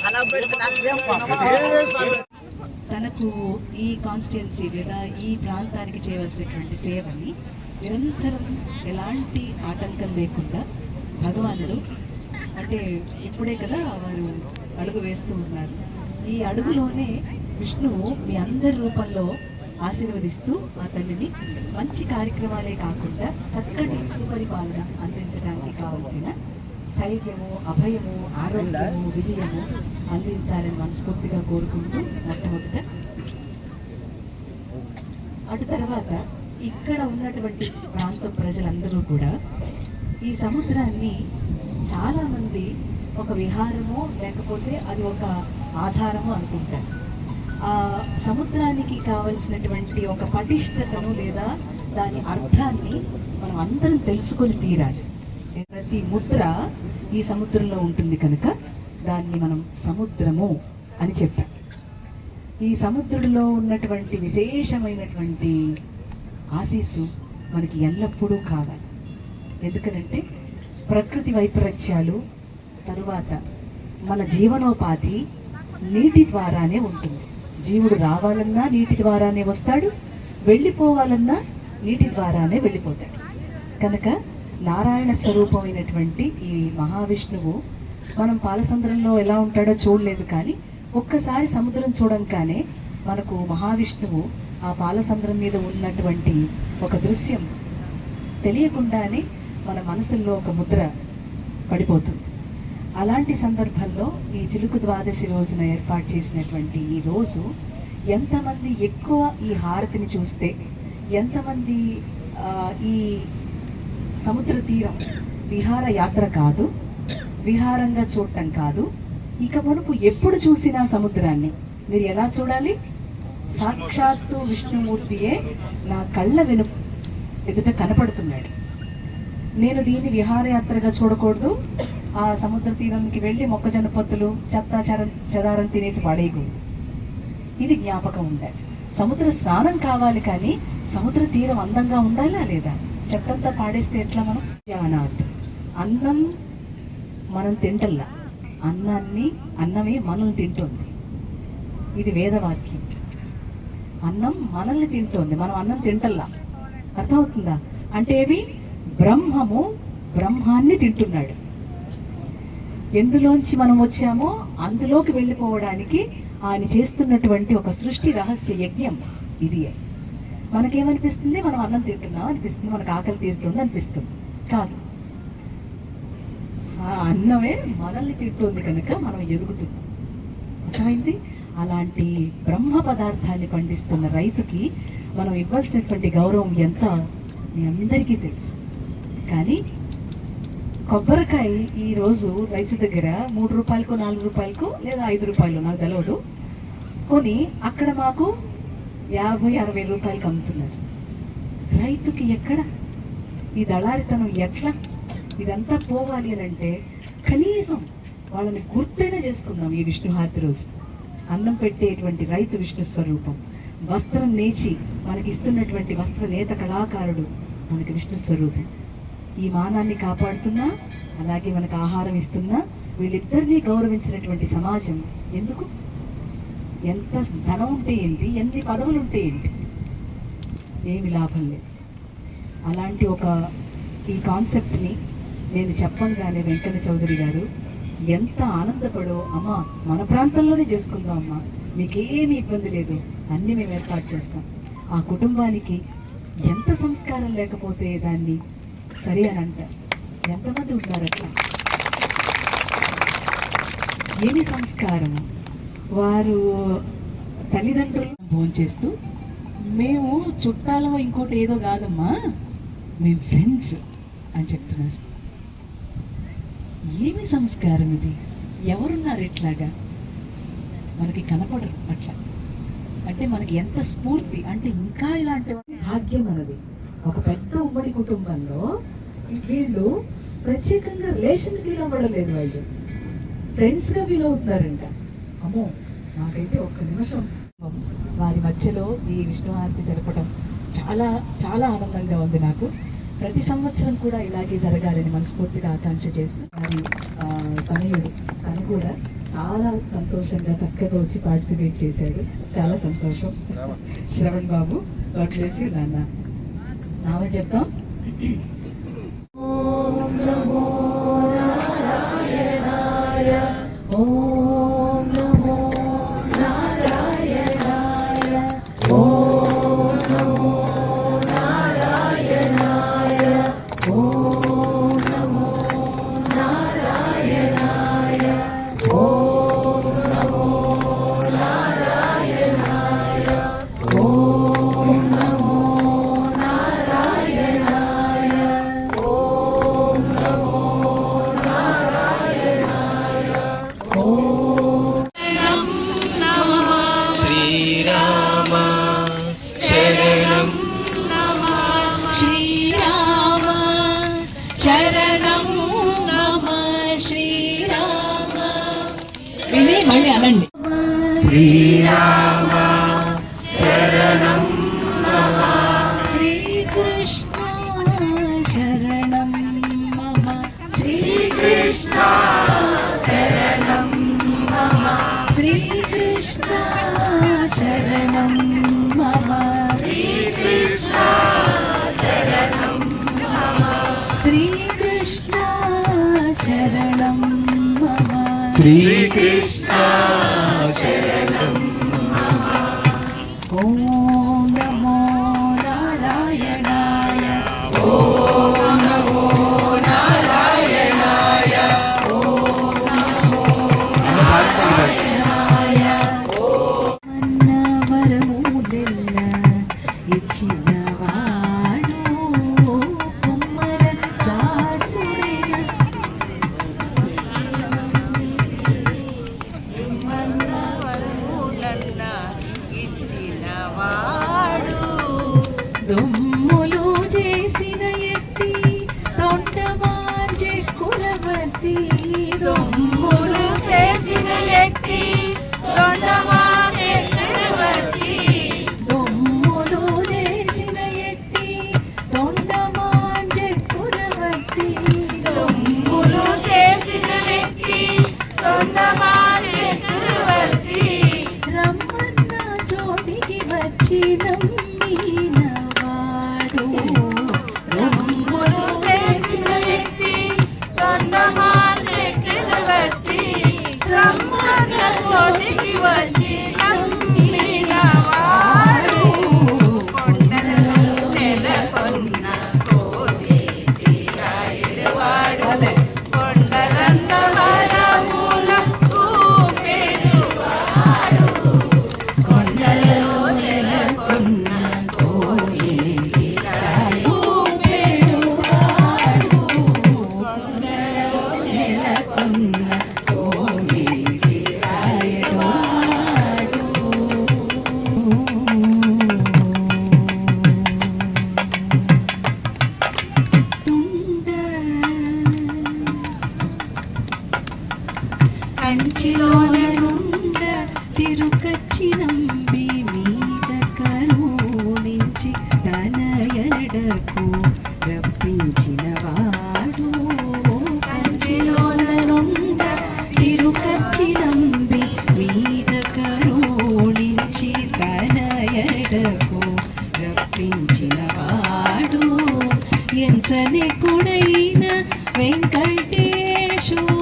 అలా నారాయణः తనకు ఈ కాన్స్టిట్యున్సీ లేదా ఈ ప్రాంతానికి చేయవలసినటువంటి సేవని నిరంతరం ఎలాంటి ఆటంకం లేకుండా భగవానుడు అంటే ఇప్పుడే కదా వారు అడుగు వేస్తూ ఉన్నారు. ఈ అడుగులోనే విష్ణువు మీ అందరి రూపంలో ఆశీర్వదిస్తూ ఆ తల్లిని మంచి కార్యక్రమాలే కాకుండా చక్కటి సుపరిపాలన అందించడానికి కావలసిన స్థైర్యము అభయము ఆరోగ్యము విజయము అందించాలని మనస్ఫూర్తిగా కోరుకుంటూ మొట్టమొదట అటు తర్వాత ఇక్కడ ఉన్నటువంటి ప్రాంత ప్రజలందరూ కూడా ఈ సముద్రాన్ని చాలా మంది ఒక విహారమో లేకపోతే అది ఒక ఆధారమో అనుకుంటారు. ఆ సముద్రానికి కావలసినటువంటి ఒక పటిష్టతను లేదా దాని అర్థాన్ని మనం అందరం తెలుసుకొని తీరాలి. ప్రతి ముద్ర ఈ సముద్రంలో ఉంటుంది కనుక దాన్ని మనం సముద్రము అని చెప్పాం ఈ సముద్రంలో ఉన్నటువంటి విశేషమైనటువంటి ఆశీస్సు మనకి ఎల్లప్పుడూ కావాలి. ఎందుకనంటే ప్రకృతి వైపరీత్యాలు తరువాత మన జీవనోపాధి నీటి ద్వారానే ఉంటుంది. జీవుడు రావాలన్నా నీటి ద్వారానే వస్తాడు వెళ్ళిపోవాలన్నా నీటి ద్వారానే వెళ్ళిపోతాడు. కనుక నారాయణ స్వరూపమైనటువంటి ఈ మహావిష్ణువు మనం పాలసముద్రంలో ఎలా ఉంటాడో చూడలేదు కానీ ఒక్కసారి సముద్రం చూడంగానే మనకు మహావిష్ణువు ఆ పాలసముద్రం మీద ఉన్నటువంటి ఒక దృశ్యం తెలియకుండానే మన మనసుల్లో ఒక ముద్ర పడిపోతుంది. అలాంటి సందర్భంలో ఈ చిలుకు ద్వాదశి రోజున ఏర్పాటు చేసినటువంటి ఈ రోజు ఎంతమంది ఎక్కువ ఈ హారతిని చూస్తే ఎంతమంది ఈ సముద్ర తీరం విహార యాత్ర కాదు విహారంగా చూడటం కాదు. ఇక మునుపు ఎప్పుడు చూసినా సముద్రాన్ని? మీరు ఎలా చూడాలి? సాక్షాత్తు విష్ణుమూర్తియే నా కళ్ళ వెను ఎదుట కనపడుతున్నాడు. నేను దీన్ని విహారయాత్రగా చూడకూడదు. ఆ సముద్ర తీరానికి వెళ్ళి మొక్కజొన్న పొత్తులు చెత్త చదారం చెదారం తినేసి పడేయకూడదు ఇది జ్ఞాపకం ఉండాలి. సముద్ర స్నానం కావాలి కానీ సముద్ర తీరం అందంగా ఉండాలా లేదా? చెట్టంతా పాడేస్తే ఎట్లా మనం? జానాత్ అన్నం మనం తింటల్లా. అన్నాన్ని అన్నమే మనల్ని తింటుంది. ఇది వేదవాక్యం. అన్నం మనల్ని తింటోంది. మనం అన్నం తింటల్లా. అర్థమవుతుందా? అంటే ఏవి బ్రహ్మము బ్రహ్మాన్ని తింటున్నాడు. ఎందులోంచి మనం వచ్చామో అందులోకి వెళ్ళిపోవడానికి ఆయన చేస్తున్నటువంటి ఒక సృష్టి రహస్య యజ్ఞం. ఇది మనకేమనిపిస్తుంది? మనం అన్నం తింటున్నాం అనిపిస్తుంది. మనకు ఆకలి తీరుతుంది అనిపిస్తుంది. కాదు. ఆ అన్నమే మనల్ని తింటుంది కనుక మనం ఎదుగుతున్నాం. అర్థమైంది? అలాంటి బ్రహ్మ పదార్థాన్ని పండిస్తున్న రైతుకి మనం ఇవ్వాల్సినటువంటి గౌరవం ఎంత? మీ అందరికీ తెలుసు. కానీ కొబ్బరికాయ ఈ రోజు రైతు దగ్గర మూడు రూపాయలకు నాలుగు రూపాయలకు లేదా ఐదు రూపాయలు నాకు తెలియదు కొని అక్కడ మాకు యాభై అరవై రూపాయలకి అమ్ముతున్నారు. రైతుకి ఎక్కడ? ఈ దళారితనం ఎట్లా? ఇదంతా పోవాలి అని అంటే కనీసం వాళ్ళని గుర్తైనా చేసుకుందాం ఈ విష్ణుహారతి రోజు. అన్నం పెట్టేటువంటి రైతు విష్ణు స్వరూపం. వస్త్రం నేచి మనకి ఇస్తున్నటువంటి వస్త్ర నేత కళాకారుడు మనకి విష్ణు స్వరూపం. ఈ మానాన్ని కాపాడుతున్నా అలాగే మనకు ఆహారం ఇస్తున్నా వీళ్ళిద్దరినీ గౌరవించినటువంటి సమాజం ఎందుకు? ఎంత ధనం ఉంటే ఏంటి? ఎన్ని పదవులు ఉంటే ఏంటి? ఏమి లాభం లేదు. అలాంటి ఒక ఈ కాన్సెప్ట్ని నేను చెప్పంగానే వెంకన్న చౌదరి గారు ఎంత ఆనందపడో అమ్మా మన ప్రాంతంలోనే చేసుకుందాం అమ్మా. మీకేమీ ఇబ్బంది లేదు. అన్నీ మేము ఏర్పాటు చేస్తాం. ఆ కుటుంబానికి ఎంత సంస్కారం లేకపోతే దాన్ని? సరే అని అంటారు ఎంతమంది ఉన్నారు ఏమి సంస్కారము? వారు తల్లిదండ్రులు భోంచేస్తూ మేము చుట్టాలమో ఇంకోటి ఏదో కాదమ్మా మేము ఫ్రెండ్స్ అని చెప్తున్నారు. ఏమి సంస్కారం ఇది? ఎవరున్నారు ఇట్లాగా? మనకి కనపడరు అట్లా. అంటే మనకి ఎంత స్ఫూర్తి అంటే ఇంకా ఇలాంటి భాగ్యం అన్నది ఒక పెద్ద ఉమ్మడి కుటుంబంలో వీళ్ళు ప్రత్యేకంగా రిలేషన్ ఫీల్ అవ్వడలేదు వాళ్ళు. ఫ్రెండ్స్గా ఫీల్ అవుతున్నారంట అమ్మో నాకైతే ఒక్క నిమిషం. వారి మధ్యలో ఈ విష్ణుహారతి జరపడం చాలా చాలా ఆనందంగా ఉంది నాకు. ప్రతి సంవత్సరం కూడా ఇలాగే జరగాలని మనస్ఫూర్తిగా ఆకాంక్ష చేసిన మరి తనయుడు తను కూడా చాలా సంతోషంగా చక్కగా వచ్చి పార్టిసిపేట్ చేశాడు. చాలా సంతోషం. శ్రవణ్. బాబు వాటి చేసి నాన్న. నామే చెప్తాం. శ్రీకృష్ణ శరణం. കാഴ്ചയിലോനുണ്ട തിരുക്കച്ചി നമ്പി മീത കരുണിഞ്ചി തനയടക്കൂ రప్పించిన వాడు. కంచిలోననుండ తిరుకచ్చి నంబి మీద కరుణించి తనయడకు రప్పించిన వాడు. ఎంచని కుడైన వెంకటేశుడు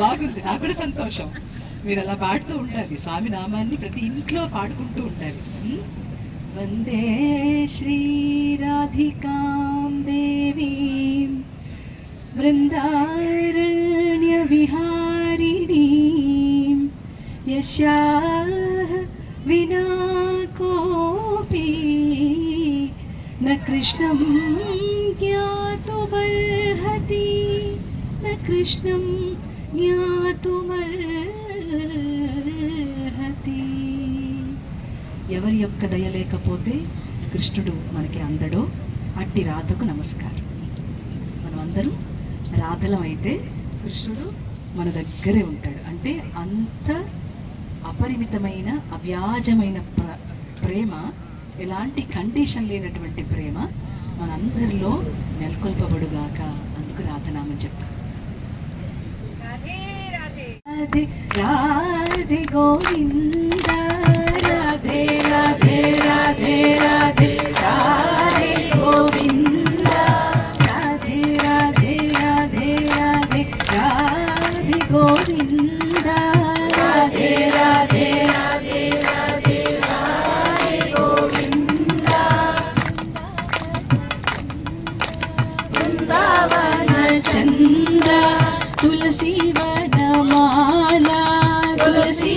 బాగుంది. నాకు కూడా సంతోషం. మీరు అలా పాడుతూ ఉండాలి. స్వామి నామాన్ని ప్రతి ఇంట్లో పాడుకుంటూ ఉండాలి. వందే శ్రీరాధికాం దేవీ దేవీం బృందారణ్య విహారిణీం. యస్యాః వినా కోపి న కృష్ణం జ్ఞాతుమర్హతి న కృష్ణం జ్ఞాతుమర్హతి. ఎవరి యొక్క దయ లేకపోతే కృష్ణుడు మనకి అందడో అట్టి రాధకు నమస్కారం. మనమందరం రాధలం అయితే కృష్ణుడు మన దగ్గరే ఉంటాడు. అంటే అంత అపరిమితమైన అవ్యాజమైన ప్ర ప్రేమ ఎలాంటి కండిషన్ లేనటువంటి ప్రేమ మనందరిలో నెలకొల్పబడుగాక. అందుకు రాధనామని చెప్తాను రాధే రాధే గోవింద రాధే రాధే రాధే రాధే రాధే గోవింద రాధే రాధే రాధే రాధే రాధే గోవింద రాధే రాధే రాధే రాధే రాధే గోవింద. బృందావన చంద తులసి తులసి